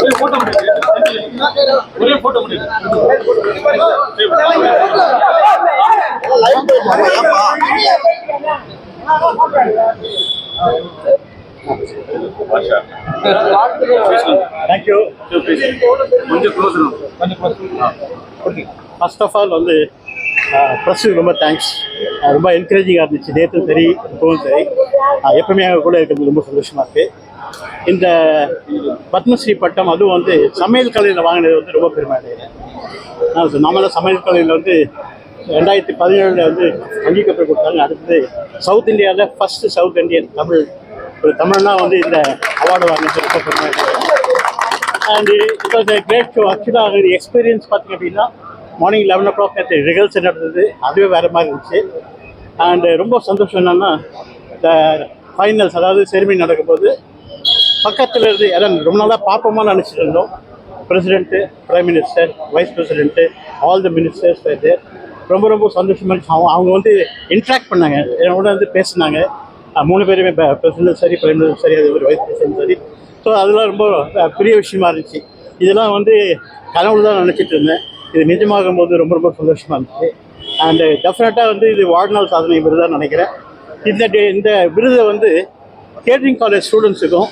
ஒரே போட்டோ ஒரே photo thank you கொஞ்சம் க்ளோஸ் கொஞ்சம் க்ளோஸ் ஃபர்ஸ்ட் ஆஃப் ஆல் வந்து ப்ரெஸ்ஸுக்கு ரொம்ப தேங்க்ஸ் ரொம்ப என்கரேஜிங்காக இருந்துச்சு. நேற்றும் சரி இப்போவும் சரி. எப்பவுமே எங்கள் கூட இருக்கிறது ரொம்ப சந்தோஷமாக இருக்குது இந்த பத்மஸ்ரீ பட்டம் அதுவும் வந்து சமையல் கலையில் வாங்கினது வந்து ரொம்ப பெருமை அடைகிறேன் நம்மளாம் சமையல் கலையில் வந்து ரெண்டாயிரத்தி பதினேழில் வந்து கப்பல் கொடுத்தாங்க. அடுத்தது சவுத் இந்தியாவில் ஃபஸ்ட்டு சவுத் இந்தியன் தமிழ் ஒரு தமிழ்னா வந்து இந்த அவார்டு வாங்கினது ரொம்ப and it was great show ஆக்சுவலாக அது எக்ஸ்பீரியன்ஸ் பார்த்தீங்க அப்படின்னா மார்னிங் லெவன் ஓ கிளாக் நேற்று ரிஹர்சல் நடந்தது. அதுவே வேறு மாதிரி இருந்துச்சு. அண்ட் ரொம்ப சந்தோஷம் என்னென்னா இந்த ஃபைனல்ஸ் அதாவது செரிமனி நடக்கும்போது பக்கத்தில் இருந்து யாரும் ரொம்ப நாளாக பார்ப்போமான்னு நினச்சிட்டு இருந்தோம். President prime minister vice president all the ministers ரொம்ப ரொம்ப சந்தோஷமாக இருந்துச்சு. அவங்க அவங்க வந்து இன்ட்ராக்ட் பண்ணாங்க. என்னோட வந்து பேசினாங்க. மூணு பேருமே பிரசிடென்ட் சரி பிரைம் மினிஸ்டர் சரி அது ஒரு வைஸ் பிரசிடென்ட் சரி. ஸோ அதெல்லாம் ரொம்ப பெரிய விஷயமா இருந்துச்சு. இதெல்லாம் வந்து கனவு தான் நினச்சிட்டு இருந்தேன். இது நிஜமாகும் போது ரொம்ப ரொம்ப சந்தோஷமாக இருந்துச்சு. அண்டு டெஃபினட்டாக வந்து இது வாழ்நாள் சாதனை விருதாக நினைக்கிறேன். இந்த டே- இந்த விருதை வந்து கேட்ரிங் காலேஜ் ஸ்டூடெண்ட்ஸுக்கும்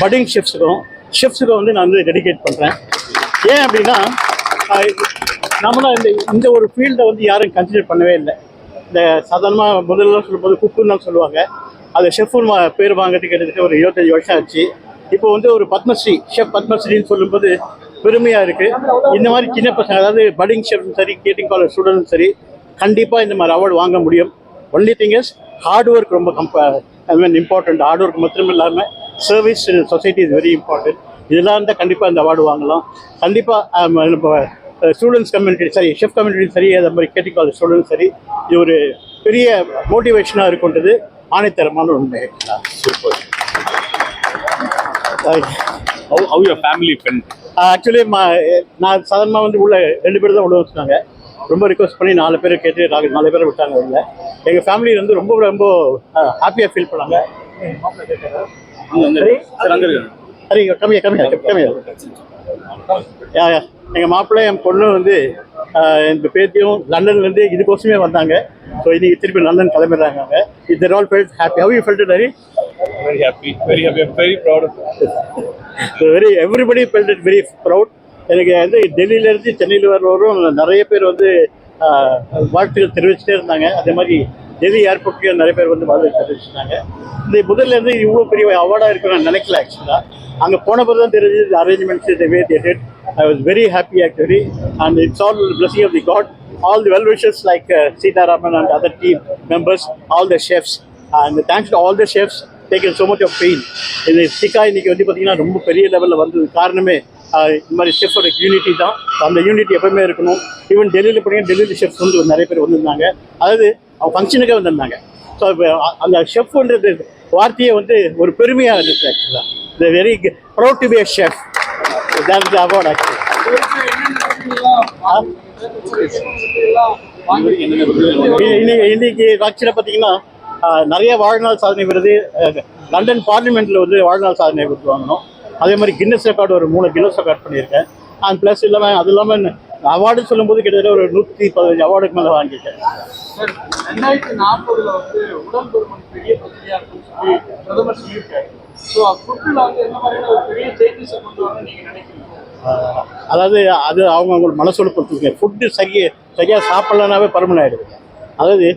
பட்டிங் ஷெஃப்ஸுக்கும் ஷெஃப்ஸுக்கும் வந்து நான் வந்து டெடிகேட் பண்ணுறேன் ஏன் அப்படின்னா நம்மளும் நம்மளாம் இந்த இந்த ஒரு ஃபீல்டை வந்து யாரும் கன்சிடர் பண்ணவே இல்லை. இந்த சாதாரணமாக முதல்ல சொல்லும்போது குக்குன்னு சொல்லுவாங்க. அது ஷெஃப்னு பேர் வாங்கிறதுக்கு கிட்டத்தட்ட ஒரு இருபத்தஞ்சி வருஷம் ஆச்சு. இப்போ வந்து ஒரு பத்மஸ்ரீ ஷெஃப் பத்மஸ்ரீன்னு சொல்லும்போது பெருமையாக இருக்குது இந்த மாதிரி சின்ன பசங்க அதாவது பட்டிங் ஷெஃப்ஸும் சரி கேட்டிங் காலேஜ் ஸ்டூடெண்ட்ஸும் சரி கண்டிப்பாக இந்த மாதிரி அவார்டு வாங்க முடியும். Only thing is hard work ரொம்ப கம்ப I mean important hard work மட்டும் இல்லாமல் service society is very important இதெல்லாம் இருந்தால் கண்டிப்பாக இந்த அவார்டு வாங்கலாம். கண்டிப்பாக நம்ம ஸ்டூடெண்ட்ஸ் கம்யூனிட்டி சரி ஷெஃப் கம்யூனிட்டி சரி அதே மாதிரி கேட்டிங் காலேஜ் ஸ்டூடெண்ட்ஸ் சரி இது ஒரு பெரிய மோட்டிவேஷனாக இருக்குன்றது. ஆணைத்தரமான உண்மை. Super how your family friend actually நான் சாதாரணமாக வந்து உள்ள ரெண்டு பேர் தான் உள்ள வச்சுட்டாங்க ரொம்ப ரிக்வஸ்ட் பண்ணி நாலு பேர் கேட்டு நாலு நாலு பேரை விட்டாங்க உள்ள. எங்கள் ஃபேமிலி வந்து ரொம்ப ரொம்ப ஹாப்பியாக ஃபீல் பண்ணாங்க. சார் அங்க இருக்கு சரி கம்மியா கம்மியா கம்மியா யா யா எங்கள் மாப்பிள்ளை என் பொண்ணு வந்து ஆஹ், எங்கள் பேத்தியும் லண்டன்லேருந்து இதுக்கோசமே வந்தாங்க. ஸோ இன்னைக்கு திருப்பி லண்டன் கிளம்பிடுறாங்க அவங்க இது all felt happy how you felt very very happy very happy very proud very everybody felt it very proud எனக்கு வந்து டெல்லியிலேருந்து சென்னையில் வரவரும் நிறைய பேர் வந்து வாழ்த்துக்கள் தெரிவிச்சுட்டே இருந்தாங்க. அதே மாதிரி டெல்லி ஏர்போர்ட்லேயும் நிறைய பேர் வந்து வாழ்த்து தெரிவிச்சிருந்தாங்க இந்த முதல்ல இருந்து இவ்வளோ பெரிய அவார்டாக இருக்குன்னு நான் நினைக்கல ஆக்சுவலாக அங்கே போன பிறகு தான் தெரிஞ்சது arrangements the way they did I was very happy actually and it's all blessing of the god. All the well wishers like uh, Sitaraman and other team members all the chefs. And thanks to all the chefs taken so much of pain. இது சிக்கா இன்னைக்கு வந்து பார்த்தீங்கன்னா ரொம்ப பெரிய லெவலில் வந்தது காரணமே இந்த மாதிரி ஷெஃபோட யூனிட்டி தான். அந்த யூனிட்டி எப்பவுமே இருக்கணும். ஈவன் டெல்லியில் போனீங்கன்னா டெல்லியில் ஷெஃப்ஸ் வந்து நிறைய பேர் வந்திருந்தாங்க. அதாவது அவங்க ஃபங்க்ஷனுக்கே வந்திருந்தாங்க. ஸோ அந்த ஷெஃப்ன்றது வார்த்தையே வந்து ஒரு பெருமையாக இருந்துச்சு ஆக்சுவலாக the very proud to be a chef that the இன்னைக்கு இன்னைக்கு ஆக்சுவலாக பார்த்தீங்கன்னா நிறைய வாழ்நாள் சாதனை விருது லண்டன் பார்லிமெண்ட்டில் வந்து வாழ்நாள் சாதனை விருது வாங்கணும் அதே மாதிரி கின்னஸ் ரெக்கார்டு ஒரு மூணு கின்னஸ் ரெக்கார்ட் பண்ணியிருக்கேன். அண்ட் ப்ளஸ் இல்லாமல் அது இல்லாமல் அவார்டு சொல்லும்போது கிட்டத்தட்ட ஒரு நூற்றி பதினஞ்சு அவார்டுக்கு மேலே வாங்கியிருக்கேன். சார், ரெண்டாயிரத்தி நாற்பதுல வந்து உடல் பருமன் பெரிய பிரச்சனையா இருக்குன்னு சொல்லி பிரதமர் சொல்லியிருக்காரு. ஸோ ஃபுட்டில் வந்து என்ன மாதிரியான ஒரு பெரிய சேஞ்சஸை கொண்டு வரணும்னு நீங்க நினைக்கிறீங்க? ஆஹ், அதாவது அது அவங்க அவங்க மனசோட பொறுத்துங்க ஃபுட்டு சரியாக சரியாக சாப்பிட்லனாவே பருமன் ஆகிடுது அதாவது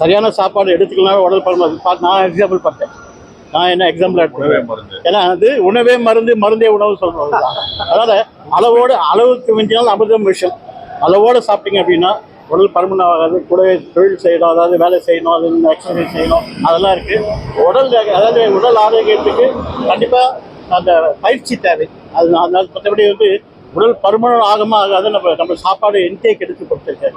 சரியான சாப்பாடு எடுத்துக்கலனாவே உடல் பருமன் நான் எக்ஸாம்பிள் பார்த்தேன். நான் என்ன எக்ஸாம்பிள் எடுத்துக்கிறேன் ஏன்னா அது உணவே மருந்து மருந்தே உணவு சொல்றது தான் அதனால அளவோடு அளவுக்கு மிஞ்சினால் அமிர்தம் விஷயம் அளவோடு சாப்பிட்டீங்க அப்படின்னா உடல் பருமன் ஆகாது கூடவே தொழில் செய்யணும் அதாவது வேலை செய்யணும் அது எக்ஸசைஸ் செய்யணும் அதெல்லாம் இருக்கு. உடல் அதாவது உடல் ஆரோக்கியத்துக்கு கண்டிப்பாக அந்த பயிற்சி தேவை. அது அதனால மற்றபடி வந்து உடல் பருமன ஆகமா ஆகாத. நம்ம நம்ம சாப்பாடு இன்டேக் எடுத்து கொடுத்துருக்கேன்.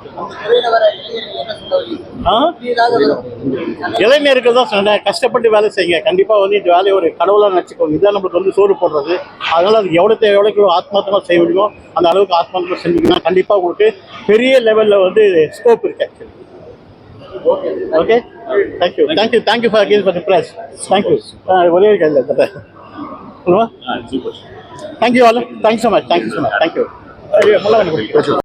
இளைஞர்கள் தான் சொன்னேன் கஷ்டப்பட்டு வேலை செய்யுங்க. கண்டிப்பாக வந்து இந்த வேலையை ஒரு கடவுளாக நினச்சிக்கோங்க. இதுதான் நம்மளுக்கு வந்து சோறு போடுறது. அதனால் அது எவ்வளோ தேவை எவ்வளோக்கு ஆத்மாத்தமாக செய்ய முடியுமோ அந்த அளவுக்கு ஆத்மாத்தமாக செஞ்சீங்கன்னா கண்டிப்பாக உங்களுக்கு பெரிய லெவலில் வந்து ஸ்கோப் இருக்கு actually okay thank you thank you thank you for again for the press thank you ஒரே கையில் சொல்லுவா Ah, super. Thank you all thanks so much thank you so much thank you முள்ள